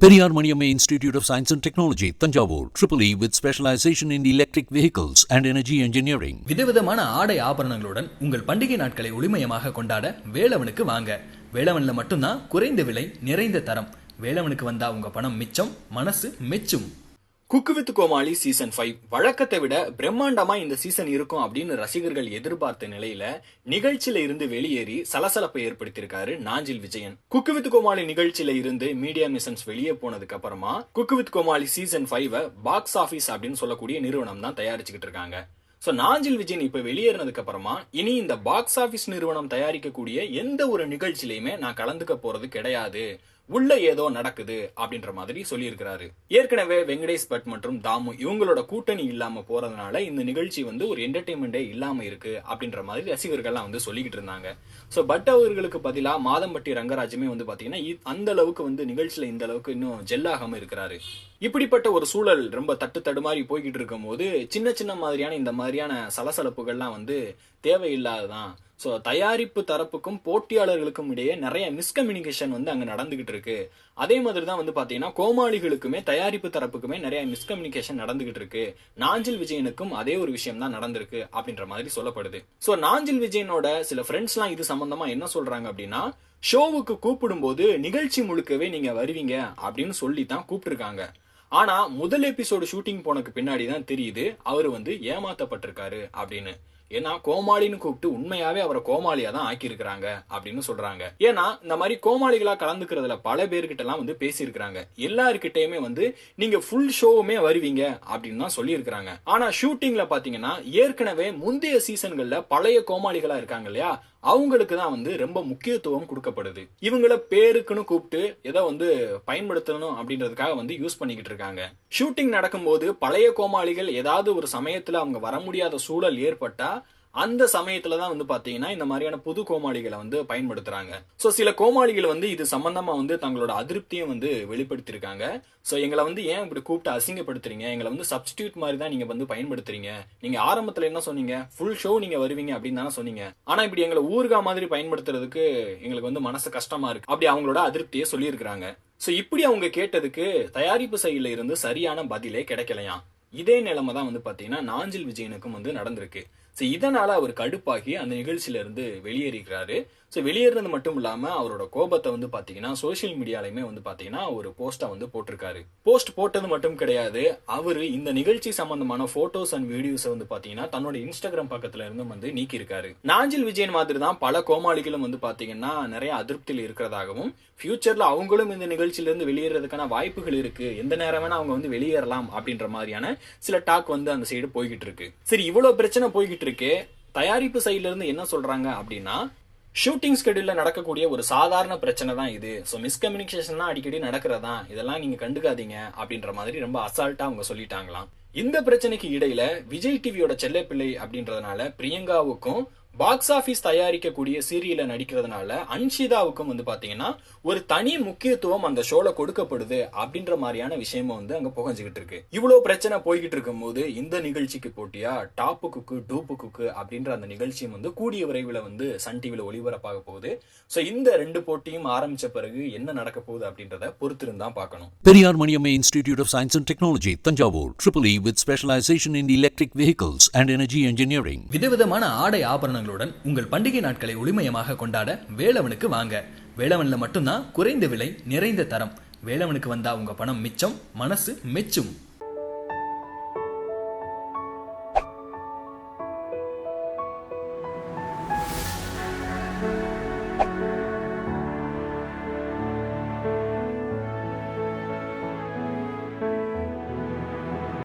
Periyar Maniammai institute of science and technology Thanjavur triple E with specialisation in electric vehicles and energy engineering விதவிதமான ஆடை ஆபரணங்களுடன் உங்கள் பண்டிகை நாட்களை ஒளிமயமாக கொண்டாட வேளவனுக்கு வாங்க வேளவனில் மட்டும்தான் குறைந்த விலை நிறைந்த தரம் வேளவனுக்கு வந்தா உங்க பணம் மிச்சம் மனசு மெச்சும் cook with Comali season five வழக்கத்தை விட பிரம்மாண்டமா இந்த சீசன் இருக்கும் அப்படின்னு ரசிகர்கள் எதிர்பார்த்த நிலையில நிகழ்ச்சியில இருந்து வெளியேறி சலசலப்பை ஏற்படுத்தியிருக்காரு நாஞ்சில் விஜயன். குக்கு வித் கோமாளி நிகழ்ச்சியில இருந்து மீடியா மிஷன்ஸ் வெளியே போனதுக்கு அப்புறமா cook with Comali season five box office அப்படின்னு சொல்லக்கூடிய நிறுவனம் தான் தயாரிச்சுக்கிட்டு இருக்காங்க. சோ நாஞ்சில் விஜயன் இப்ப வெளியேறினதுக்கு அப்புறமா இனி இந்த பாக்ஸ் ஆபீஸ் நிறுவனம் தயாரிக்கக்கூடிய எந்த ஒரு நிகழ்ச்சியிலையுமே நான் கலந்துக்க போறது கிடையாது. உள்ள ஏதோ நடக்குது அப்படின்ற மாதிரி சொல்லியிருக்கிறாரு. ஏற்கனவே வெங்கடேஷ் பட் மற்றும் தாமு இவங்களோட கூட்டணி இல்லாம போறதுனால இந்த நிகழ்ச்சி வந்து ஒரு என்டர்டைன்மெண்டே இல்லாம இருக்கு அப்படின்ற மாதிரி ரசிகர்கள்லாம் வந்து சொல்லிக்கிட்டு இருந்தாங்க. சோ பட் அவர்களுக்கு பதிலா மாதம்பட்டி ரங்கராஜுமே வந்து பாத்தீங்கன்னா இ- அந்த அளவுக்கு வந்து நிகழ்ச்சியில இந்த அளவுக்கு இன்னும் ஜெல்லாகாம இருக்கிறாரு. இப்படிப்பட்ட ஒரு சூழல் ரொம்ப தட்டு தடுமாறி போய்கிட்டு இருக்கும் போது சின்ன சின்ன மாதிரியான இந்த மாதிரியான சலசலப்புகள்லாம் வந்து தேவையில்லாததான் ஸோ தயாரிப்பு தரப்புக்கும் போட்டியாளர்களுக்கும் இடையே நிறைய மிஸ்கம்யூனிகேஷன் வந்து அங்கே நடந்துகிட்டு இருக்கு. அதே மாதிரி தான் வந்து பார்த்தீங்கன்னா கோமாளிகளுக்குமே தயாரிப்பு தரப்புக்குமே நிறைய மிஸ்கம்யூனிகேஷன் நடந்துகிட்டு இருக்கு. நாஞ்சில் விஜயனுக்கும் அதே ஒரு விஷயம் தான் நடந்திருக்கு அப்படின்ற மாதிரி சொல்லப்படுது. ஸோ நாஞ்சில் விஜயனோட சில ஃப்ரெண்ட்ஸ்லாம் இது சம்பந்தமா என்ன சொல்றாங்க அப்படின்னா ஷோவுக்கு கூப்பிடும்போது நிகழ்ச்சி முழுக்கவே நீங்க வருவீங்க அப்படின்னு சொல்லி தான் கூப்பிட்டுருக்காங்க. ஆனா முதல் எபிசோடு ஷூட்டிங் போனக்கு பின்னாடி தான் தெரியுது அவர் வந்து ஏமாத்தப்பட்டிருக்காரு அப்படின்னு. ஏன்னா கோமாளின்னு கூப்பிட்டு உண்மையாவே அவரை கோமாளியா தான் ஆக்கியிருக்கிறாங்க அப்படின்னு சொல்றாங்க. ஏன்னா இந்த மாதிரி கோமாளிகளா கலந்துக்கிறதுல பல பேர்கிட்ட எல்லாம் வந்து பேசியிருக்கிறாங்க. எல்லாருக்கிட்டையுமே வந்து நீங்க ஃபுல் ஷோவுமே வருவீங்க அப்படின்னு தான் சொல்லியிருக்கிறாங்க. ஆனா ஷூட்டிங்ல பாத்தீங்கன்னா ஏற்கனவே முந்தைய சீசன்கள்ல பழைய கோமாளிகளா இருக்காங்க இல்லையா? அவங்களுக்கு தான் வந்து ரொம்ப முக்கியத்துவம் கொடுக்கப்படுது. இவங்கள பேருக்குன்னு கூப்பிட்டு ஏதோ வந்து பயன்படுத்தணும் அப்படின்றதுக்காக வந்து யூஸ் பண்ணிக்கிட்டு இருக்காங்க. ஷூட்டிங் நடக்கும்போது பழைய கோமாளிகள் ஏதாவது ஒரு சமயத்துல அவங்க வர முடியாத சூழல் ஏற்பட்டா அந்த சமயத்துல தான் வந்து பாத்தீங்கன்னா இந்த மாதிரியான புது கோமாளிகளை வந்து பயன்படுத்துறாங்க. சோ சில கோமாளிகள் வந்து இது சம்பந்தமா வந்து தங்களோட அதிருப்தியும் வந்து வெளிப்படுத்தியிருக்காங்க. சோ எங்களை வந்து ஏன் இப்படி கூப்பிட்டு அசிங்கப்படுத்துறீங்க? எங்களை வந்து சப்ஸ்டியூட் மாதிரி தான் நீங்க வந்து பயன்படுத்துறீங்க. நீங்க ஆரம்பத்துல என்ன சொன்னீங்க? ஃபுல் ஷோ நீங்க வருவீங்க அப்படின்னு தானே சொன்னீங்க. ஆனா இப்படி எங்களை ஊர்கா மாதிரி பயன்படுத்துறதுக்கு எங்களுக்கு வந்து மனசு கஷ்டமா இருக்கு. அப்படி அவங்களோட அதிருப்தியை சொல்லியிருக்கிறாங்க. சோ இப்படி அவங்க கேட்டதுக்கு தயாரிப்பு செயலில் இருந்து சரியான பதிலே கிடைக்கலையாம். இதே நிலைமை தான் வந்து பார்த்தீங்கன்னா நாஞ்சில் விஜயனுக்கும் வந்து நடந்திருக்கு. ஸோ இதனால் அவர் கடுப்பாகி அந்த நிகழ்ச்சியில இருந்து வெளியேறிக்கிறாரு. ஸோ வெளியேறது மட்டும் இல்லாமல் அவரோட கோபத்தை வந்து பார்த்தீங்கன்னா சோஷியல் மீடியாலையுமே வந்து பார்த்தீங்கன்னா ஒரு போஸ்டா வந்து போட்டிருக்காரு. போஸ்ட் போட்டது மட்டும் கிடையாது அவர் இந்த நிகழ்ச்சி சம்பந்தமான போட்டோஸ் அண்ட் வீடியோஸை வந்து பார்த்தீங்கன்னா தன்னோட இன்ஸ்டாகிராம் பக்கத்துல இருந்தும் வந்து நீக்கியிருக்காரு. நாஞ்சில் விஜயன் மாதிரி தான் பல கோமாளிகளும் வந்து பார்த்தீங்கன்னா நிறைய அதிருப்தியில் இருக்கிறதாகவும் ஃபியூச்சர்ல அவங்களும் இந்த நிகழ்ச்சியிலேருந்து வெளியேறதுக்கான வாய்ப்புகள் இருக்கு. எந்த நேரம் வேணா அவங்க வந்து வெளியேறலாம் அப்படின்ற மாதிரியான சில டாக் வந்து அந்த சைடு போய்கிட்டு இருக்கு சரி இவ்வளவு பிரச்சனை போய்கிட்டு இருக்கு தயாரிப்பு சைட்ல இருந்து என்ன சொல்றாங்க அப்படின்னா ஷூட்டிங் ஸ்கெடியூல்ல நடக்கக்கூடிய ஒரு சாதாரண பிரச்சனை தான் இது. ஸோ மிஸ்கம்யூனிகேஷன் தான் அடிக்கடி நடக்கிறதா? இதெல்லாம் நீங்க கண்டுக்காதீங்க அப்படின்ற மாதிரி ரொம்ப அசால்ட்டா அவங்க சொல்லிட்டாங்களாம். இந்த பிரச்சனைக்கு இடையில விஜய் டிவியோட செல்லப்பிள்ளை அப்படின்றதுனால பிரியங்காவுக்கும் பாக்ஸ் ஆபீஸ் தயாரிக்கக்கூடிய சீரியல்ல நடிக்கிறதுனால அன்ஷிதாவுக்கும் வந்து பாத்தீங்கன்னா ஒரு தனி முக்கியத்துவம் அந்த ஷோல கொடுக்கப்படுது அப்படின்ற மாதிரியான விஷயமும் வந்து அங்க புகஞ்சுகிட்டு இருக்கு. இவ்வளவு பிரச்சனை போய்கிட்டு இருக்கும் போது இந்த நிகழ்ச்சிக்கு போட்டியா? டாப்பு குக்கு டூப்பு குக்கு அப்படின்ற அந்த நிகழ்ச்சியும் வந்து கூடிய விரைவில் வந்து சன் டிவில ஒளிபரப்பாக போகுது. சோ இந்த ரெண்டு போட்டியும் ஆரம்பிச்ச பிறகு என்ன நடக்க போகுது அப்படின்றத பொறுத்திருந்தான் பார்க்கணும். Periyar Maniamma Institute of Science and Technology, Tanjavur, Triple E with specialization in electric vehicles and energy engineering. விதவிதமான ஆடை ஆபரணங்களுடன் உங்கள் பண்டிகை நாட்களை ஒளிமயமாக கொண்டாட வேலவனுக்கு வாங்க. வேளவனில் மட்டும்தான் குறைந்த விலை நிறைந்த தரம். வேலவனுக்கு வந்தா உங்க பணம் மிச்சம் மனசு மெச்சும்.